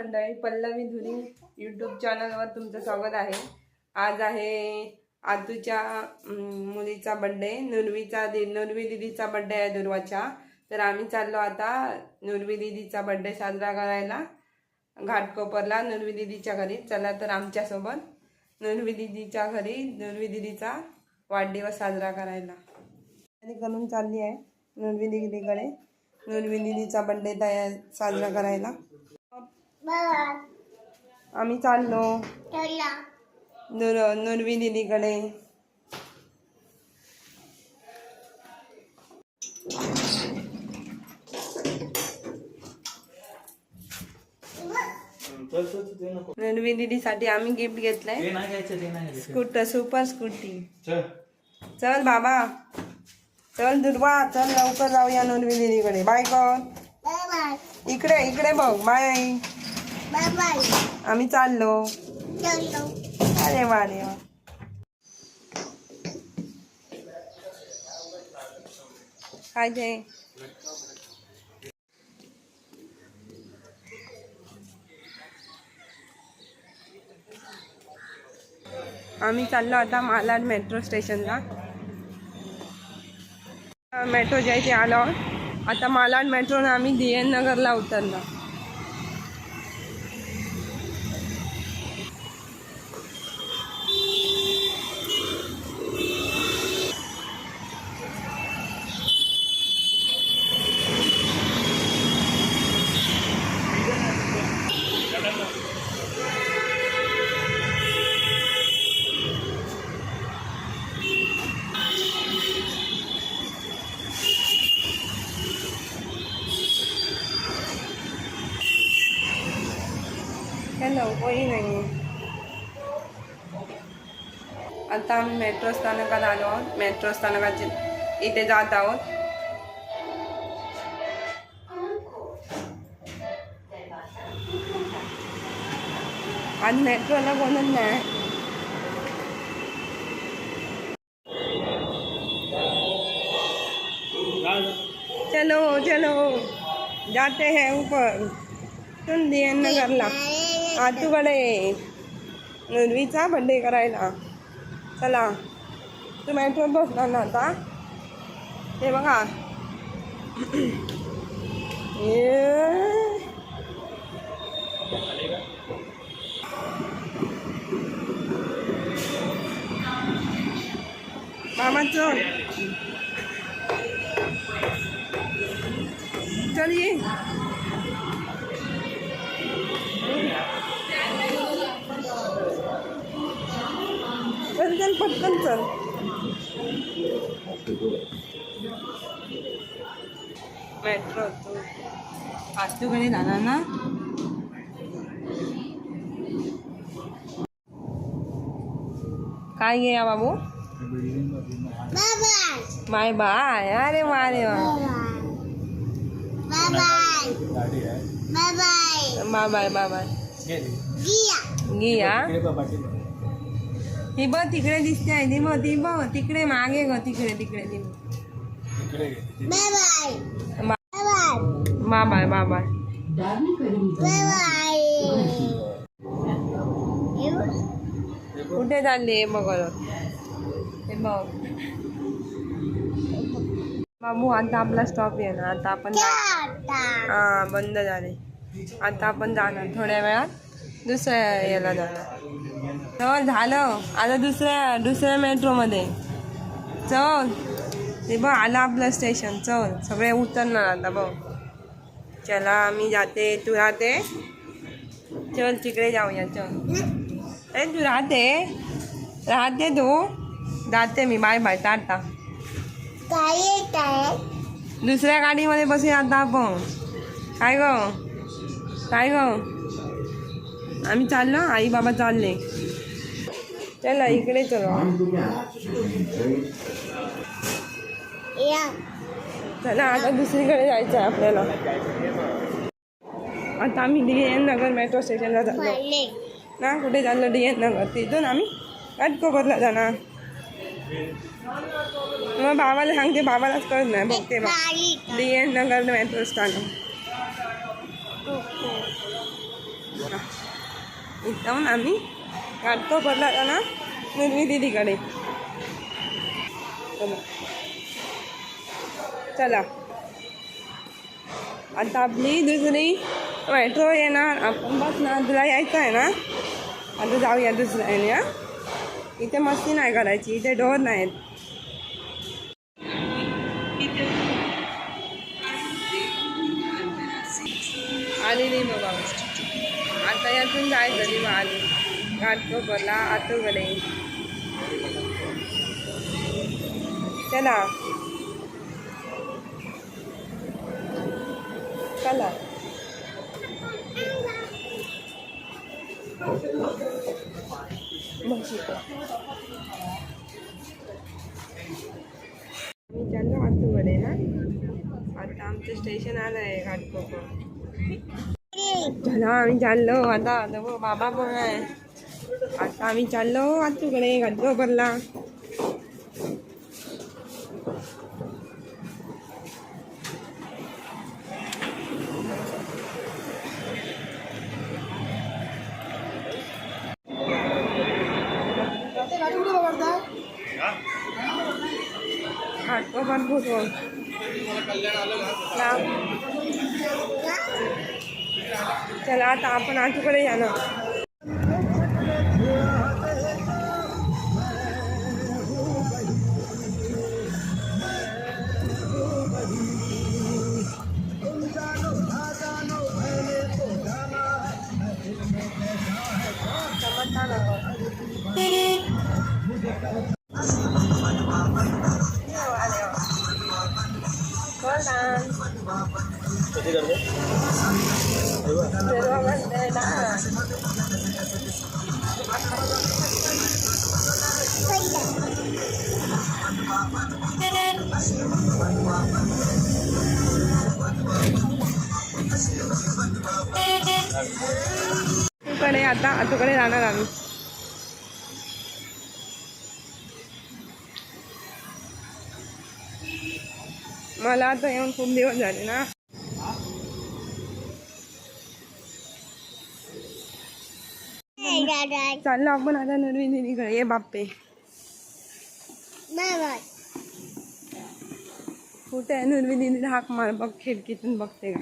मंडळी पल्लवी धुरी यूट्यूब चॅनलवर तुमचं स्वागत आहे. आज आहे आतूच्या मुलीचा बड्डे नुरवीचा दि नुरवी दिदीचा बड्डे आहे दुर्वाच्या. तर आम्ही चाललो आता नुरवी दिदीचा बड्डे साजरा करायला घाटकोपरला नुरवी दिदीच्या घरी. चला तर आमच्यासोबत नुरवी दिदीच्या घरी नुरवी दिदीचा वाढदिवस साजरा करायला. करून चालली आहे नुरवी दिदीकडे. नुरवी दिदीचा बड्डे तयार साजरा करायला. आम्ही चाललो. नुर नुरवी दिदीकडे. नुरवी दिदीसाठी आम्ही गिफ्ट घेतलंय. ते नाही घ्यायचं ते नाही घ्यायचं. स्कूटर सुपर स्कूटी चल. चल बाबा. चल दुर्वा चल लवकर जाऊया नुरवी दिदीकडे. बाय कर इकडे इकडे बघ बाय आई आम्ही चाललो. अरे वा रे वा. काय ते आम्ही चाललो आता मालाड मेट्रो स्टेशनला. मेट्रो जायचे आलो. आता मालाड मेट्रोनं आम्ही डी एन नगरला उतरलो. मेट्रो स्थानकात आलो आहोत. मेट्रो स्थानकाचे इथे जात आहोत. आज मेट्रोला कोणच नाही. चलो चलो. जाते हैं ऊपर. तुम दिए नगरला. आतूकडे नुरवीचा बड्डे करायला. चला तू मेट्रोत बसला ना आता हे बघा ये. मामा चल चल ये पटकन चल मेट्रो तू आतूकडे जाणार ना काय घे या बाबू बाय बाय अरे वा रे वा गाडी आहे बाय बाय बाय बाय गेली घिया इकडे बघ. ही तिकडे दिसते आहे. ती बघ ती बघ. तिकडे मागे ग तिकडे तिकडे ती बघ. बाय बाय बाय कुठे चालली हे बघ हे बघ. बाबू आता आपला स्टॉप आहे ना. आता आपण जा- हा बंद झाले. आता आपण जाणार. थोड्या वेळात दुसऱ्या याला जाणार. चल झालं. आता दुसऱ्या दुसऱ्या मेट्रोमध्ये. चल. ते बघ आलं आपलं स्टेशन. चल. सगळे उतरणार आता बघ. चला मी जाते. तू राहते? चल तिकडे जाऊया चल. अरे तू राहते? राहते तू? जाते मी. Bye bye. टाटा. दुसऱ्या गाडीमध्ये बसूया आता आपण. काय ग? काय ग? आम्ही चाललो आई बाबा चालले. चला इकडे चलो. चला आता दुसरीकडे जायचं आहे आपल्याला. आता आम्ही डी एन नगर मेट्रो स्टेशनला चाललो ना कुठे चाललो डी एन नगर? तिथून आम्ही घाटकोपरला जाणार. मग बाबाला सांगते बाबालाच कळत नाही. बघते बा डी एन नगर मेट्रो स्थानक. इथं आम्ही काढतो भरला ना? मी दिदीकडे. चला. चला. आता आपली दुसरी मेट्रो येणार. आपण बस ना तुला यायचं आहे ना? आता जाऊया दुसऱ्या याने हा? इथे मस्ती नाही करायची इथे डोर नाहीत. आलेली बाबा. आता यातून जायचं मग आली घाटकोपरला आतूकडे चला. चला. बस इथं. मी चाललो आतूकडे ना. आता आमचं स्टेशन आलं आहे घाटकोपर चला आम्ही चाललो. आता बाबा पण आहे. आता आम्ही चाललो आतूकडे घाटकोपरला घाटकोपर भूतवळ हो. चला. आता आपण आजूकडे या आता येऊन खूप दिवस झाले ना. चाललो आपण आता नरवी दिदीकडे. ये बाप्पे. कुठे आहे? नरवी दिदीला हाक मार. बघ खिडकीतून बघते का?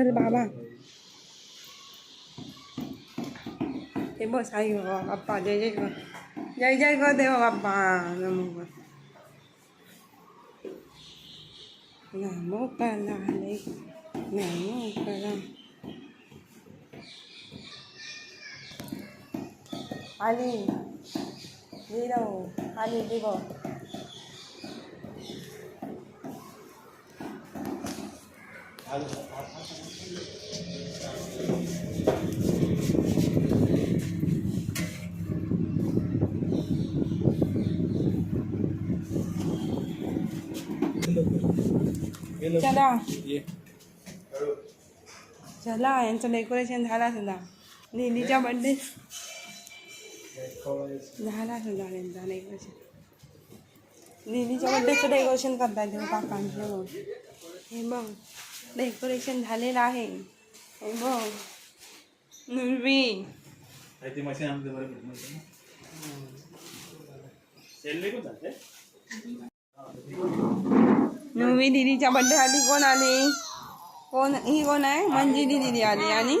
अरे बाबा. हे बस आई बाबा बाप्पा. जय जय कर जय जय कर देवा बाप्पा. नमो नमो कला नमो कला आली लिरो आली लिरो चला ये चला. यांचं डेकोरेशन झाला सुद्धा लिलीच्या बड्डे झाला सुद्धा यांचा डेकोरेशन लिलीच्या बड्डेचं डेकोरेशन करताय ते काकांचे बघ हे बघ डेकोरेशन झालेलं आहे. हे बघ. नुरवी ती मशीन आमच्या बरं. भेटणार दिदीच्या बड्डेसाठी कोण आली? कोण ही कोण आहे? मंजिरी दिदी आली आणि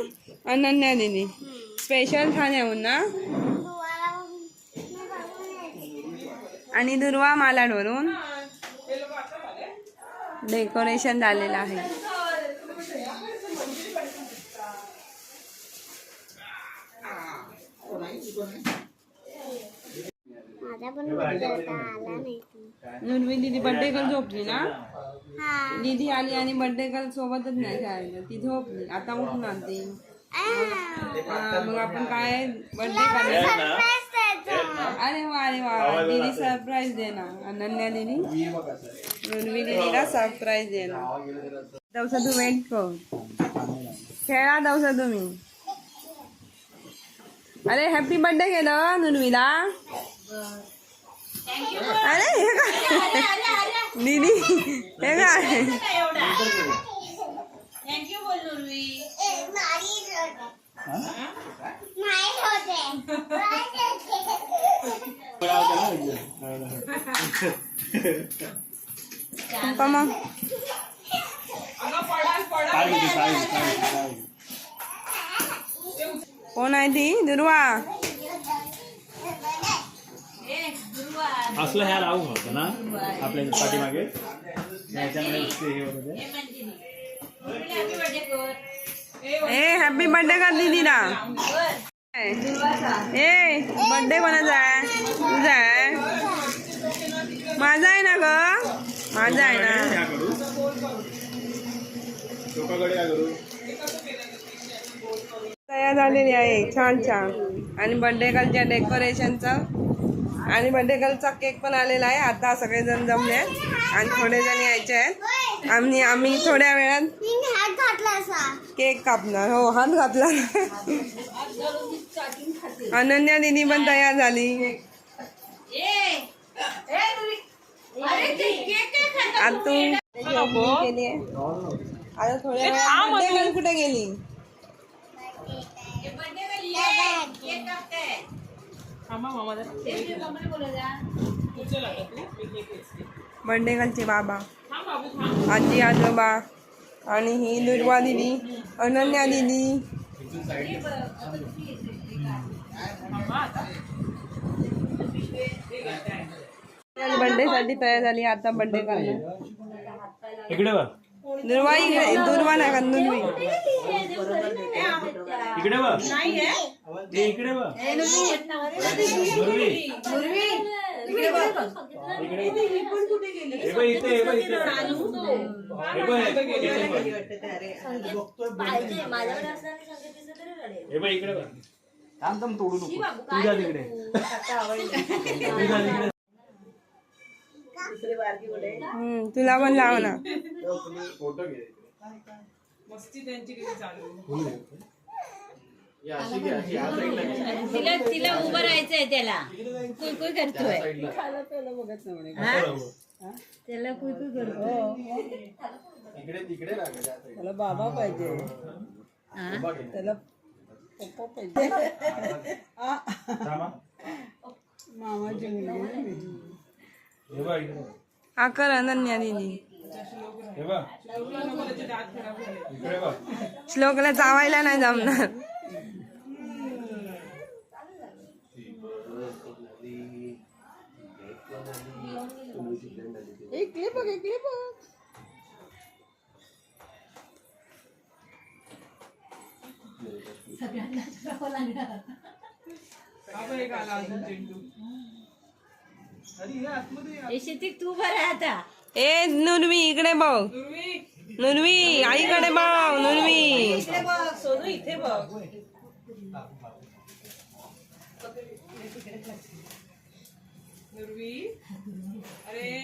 अनन्या दिदी. स्पेशल ठाण्याहून ना आणि दुर्वा मालाडवरून डेकोरेशन झालेलं आहे. माझा पण आला नाही. नुरवी दिदी बड्डे गर्ल झोपली ना? हा. दिदी आली आणि बड्डे गर्ल सोबतच नाही खेळायला ती झोपली. आता उठून आणते. हा, मग आपण काय करणार अरे वा अरे वा. दीदी सरप्राईज देणार. अनन्या दिदी? नुरवी दिदीला सरप्राईज देणार. दवसा तू वेट कर. खेळा दवसा तुम्ही. अरे हॅपी बर्थडे केलं नुरवीला अरे हे काय? दीदी हे काय? मग? कोण आहे ती? दुर्वा? असलं ह्या लावून होतं ना? आपल्या पाठीमागे. हे होतं ते. ए हॅपी बर्थडे कर दीदीला ए बर्थडे कोणाचा आहे? तुझा आहे? माझा आहे ना ग? माझा आहे ना. तयार झालेली आहे छान छान. आणि बर्थडे गर्लच्या डेकोरेशनचं आणि बर्थडे गर्लचा केक पण आलेला आहे. आता सगळेजण जमले. आहेत आणि थोडे जण यायचे आहेत. आम्ही आम्ही थोड्या वेळात केक कापणार. हो हात घातला. अनन्या दिदी पण तयार झाली. आतू केली आहे. आता थोड्या वेळात birthday girl कुठे गेली? बर्थडे गर्लचे बाबा. आजी आजोबा आणि ही दुर्वा दिदी अनन्या दिदी. बर्थडे साठी तयार झाली आता बर्थडे करणार इकडे बघ. दुर्वा इकडे दुर्वा नाही का दुर्वी इकडे इकडे बघ. इकडे हे बघ हे हे. हे इकडे थांब थांब तोडू नको. तुझ्या तिकडे. तुझ्या तिकडे. हम्म, तुला पण लाव ना. फोटो घे तिला तिला उभं राहायचंय त्याला. कुई कुई करतोय. हा? त्याला करतोय. तिकडे त्याला बाबा पाहिजे. हा? त्याला पप्पा पाहिजे. आ, थांबा. मामाची मुलगी हे बघ इकडे. बघ. हा कर अनन्या दिदी. हे बघ. इकडे बघ. श्लोकला चावायला नाही जमणार. क्लिप बघ बघ ए, शितिक तू बरं आहे आता. ए नुरवी इकडे बघ. नुरवी आईकडे बघ नुरवी सोनू इथे बघ. अरे. अनन्या, इकडे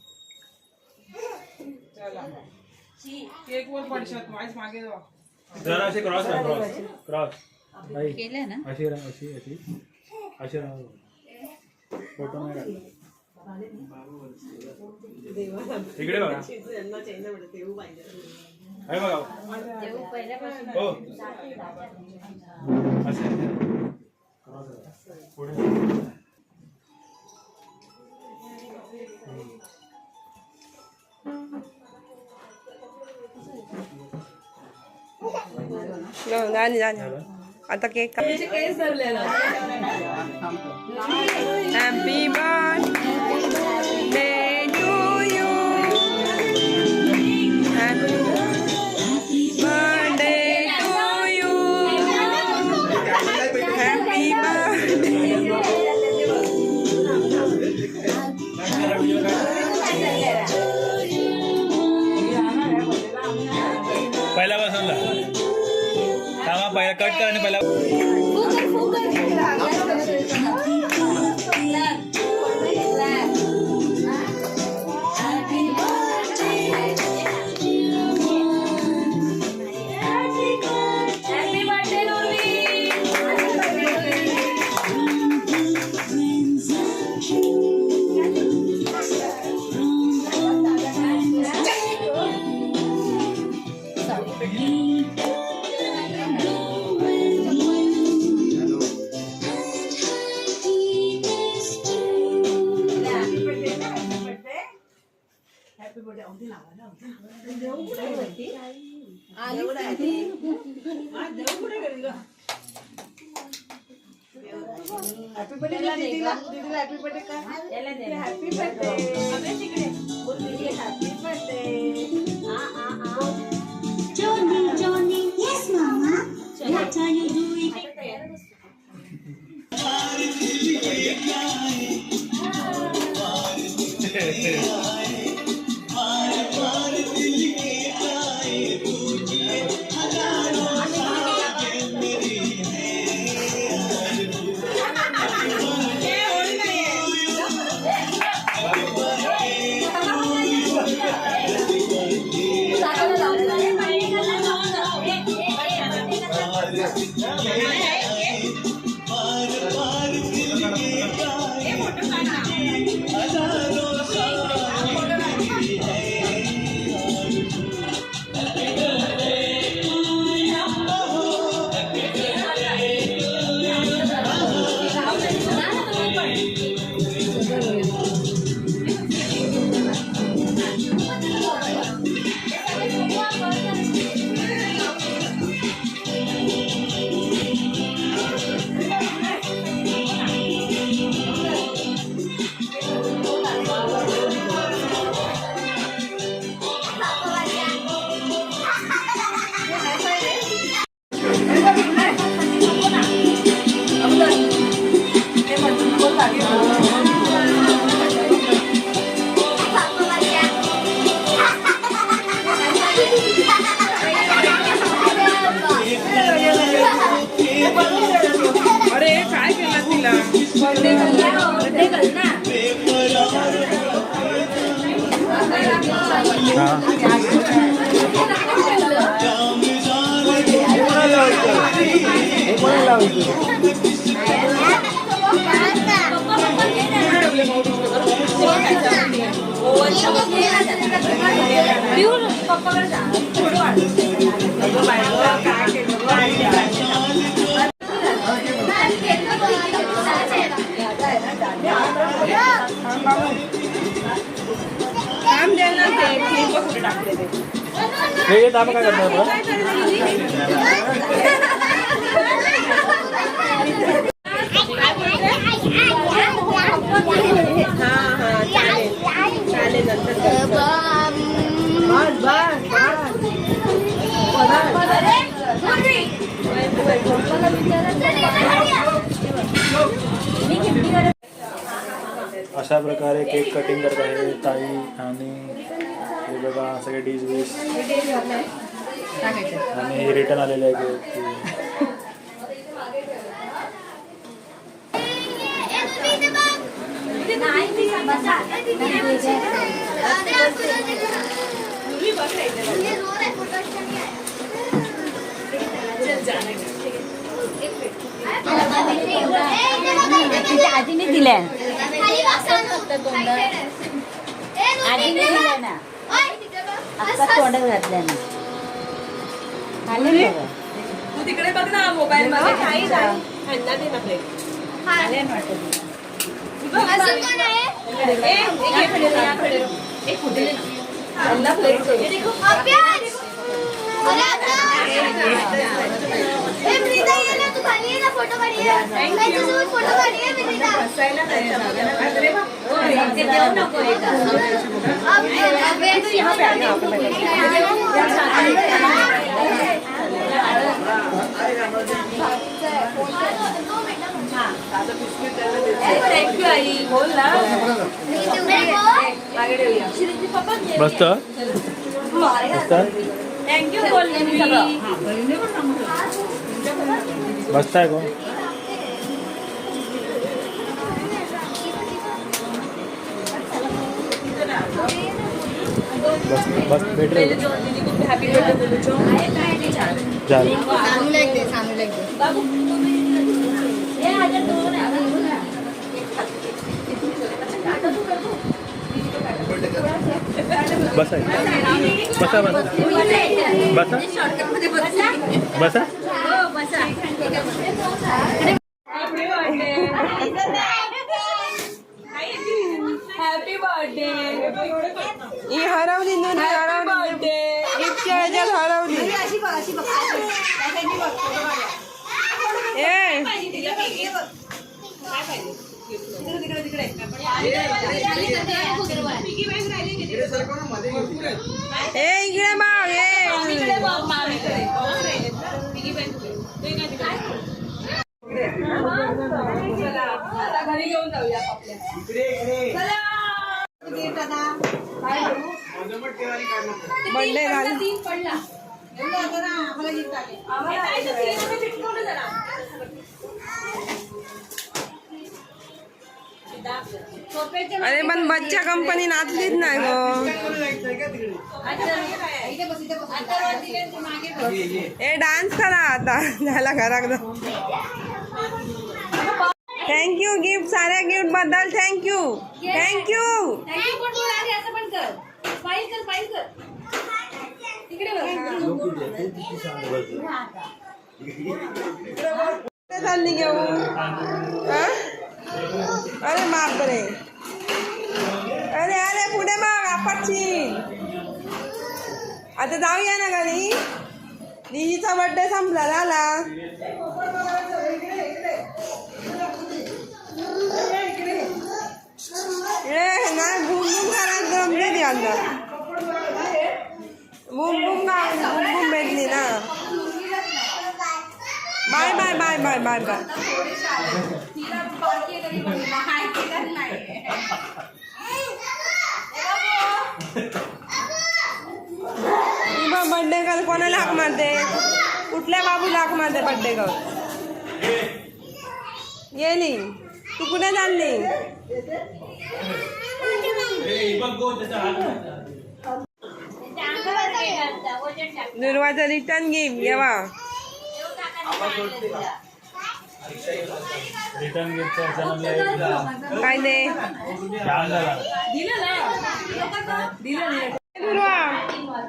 दिदी हातूकडे बघ जरा असे क्रॉस क्रॉस क्रॉस केलं ना? अशी राहा अशी अशी. अशी राहा फोटो नाही काढ. इकडे बघा. आहे हो. असे. पुढे. झाली झाली आता cake happy birthday happy birthday अवधी लावा देऊ कुठे गेली देवड आहे देऊ कुठे गेली ग हॅपी बर्थडे दीदीला दीदीला हॅपी बर्थडे काय हॅपी बर्थडे तिकडे हॅपी बर्थडे आ आ आ Johnny Johnny yes mama what are you doing Yeah. हे येत आपण काय करणार बरं? अशा प्रकारे केक कटिंग करत आहे ताई आणि हे बघा सगळे डिश विश आणि रिटर्न आलेले आहे केक तिच्या आजीने दिल्या आजीने दिल्या ना आता घातल्या ना खाल्ले तू तिकडे बघ ना मोबाईल मध्ये काही नाही ना खाल्ले ए, एक ये plate, या plate. एक कुठे दे. ह्यांना plate दे. फोटो काढूया फोटो काढूया बसायला नाही जागा. अरे वा. ते देऊ नको हे का? यहाँ पे आ जाओ, आपण थँक्यू आई बोल ना मागे येऊया मस्त मस्त थँक्यू बोल मी बसताय कोण बस बस भेट बसा बसा बसा. बसा. बसा. हॅपी बर्थडे ही हरवली नुनी. हरवली इतक्या ह्याच्यात हरवली. ए. ए इकडे माव ए. घरी घेऊन जाऊया आपल्या बर्थडे झाला अरे पण बच्चा कंपनी नाचलीच नाही गो. ए डान्स करा आता. झाला घरात. थँक्यू गिफ्ट साऱ्या गिफ्ट बद्दल थँक्यू थँक्यू चालली घेऊन हा? अरे बापरे अरे अरे पुढे मग आपटशील आता जाऊया ना घरी. दिदीचा बर्थडे संपला झाला. ए नाही बुम बुम करायला जमले ती आता बुम बुम का बुम भेटली ना. Bye bye bye bye bye bye. Birthday कर कोणाला हाक मारते? कुठल्या बाबूला हाक मारते बर्थडे कर गेली तू कुठे चालली? दुर्वाचं रिटर्न गिफ्ट येवा रिटर्न गिफ्टचा काय दे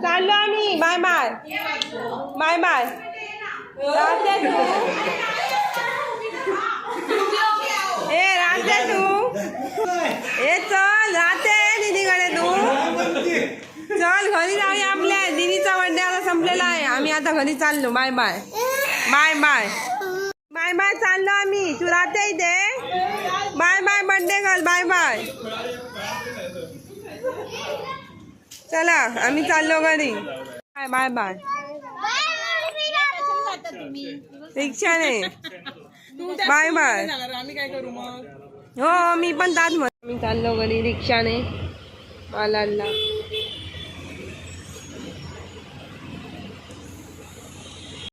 चाललो आम्ही बाय बाय. बाय बाय राहते तू ए राहते तू ए चल राहते दिदीकडे तू चल घरी जाऊया आपल्या. दिदीचा बर्थडे आता संपलेला आहे. आम्ही आता घरी चाललो. Bye bye. Bye bye bye bye चाललो आम्ही. तू राहते इथे? बाय बाय बड्डे घाल बाय बाय चला आम्ही चाललो घरी. बाय बाय बाय रिक्षा नाही बाय बाय आम्ही हो, काय करू मग हो मी पण जात मग मी चाललो घरी रिक्षाने. मालाडला